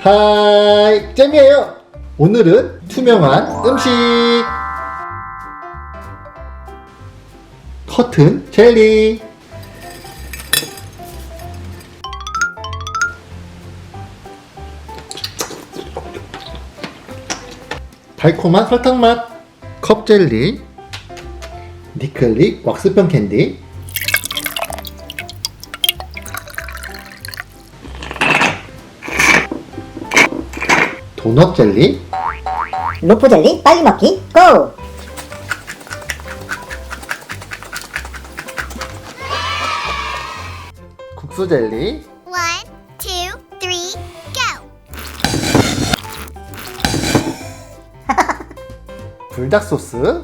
하이. 잼이에요. 오늘은 투명한 음식. 커튼 젤리. 달콤한 설탕맛. 컵젤리. 니클릭 왁스병 캔디 도넛 젤리? 로프 젤리? 빨리 먹기. 고! 국수 젤리? One, two, three, go! 불닭 소스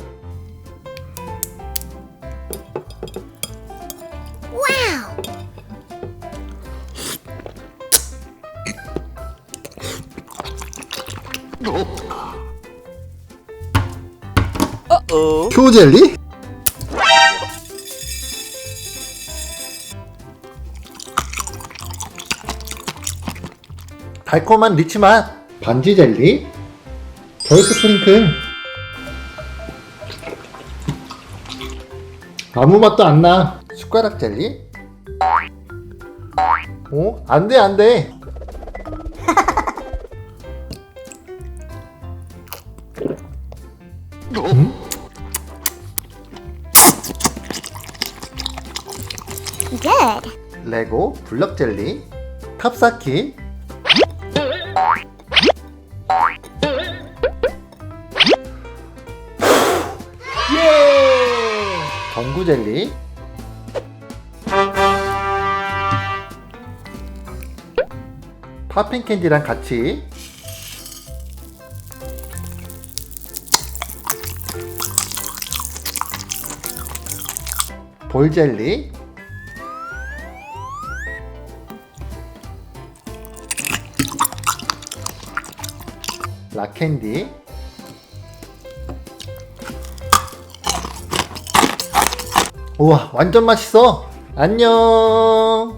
표 젤리? 달콤한 리치 맛. 반지 젤리. 벌 스프링클 아무 맛도 안 나. 숟가락 젤리. 어? 안돼 안돼 Good. 레고 블럭 젤리 탑사키 예! 전구 젤리 팝핑 캔디랑 같이 볼 젤리. 락캔디. 우와 완전 맛있어. 안녕